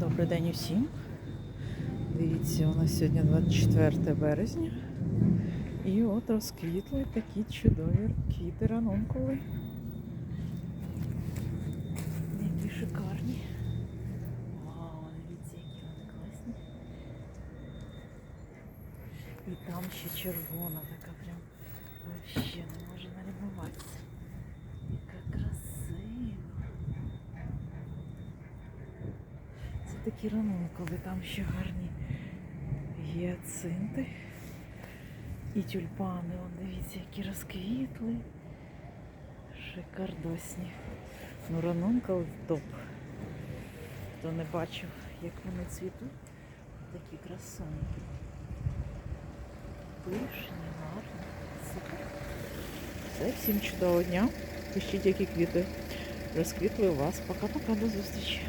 Добрий день усім. Дивіться, у нас сьогодні 24 березня. І от розквітли такі чудові квіти ранункули. Які шикарні. Вау, дивіться, які вони класні. І там ще червона така прям такі ранункули, там ще гарні гіацинти. І тюльпани, он дивіться, які розквітли. Шикардосні. Ну, ранункул топ. Хто не бачив, як вони цвітуть, такі красуні. Пишні, гарні, супер. Все, всім чудового дня. Пишіть, які квіти розквітли у вас. Пока-пока, до зустрічі.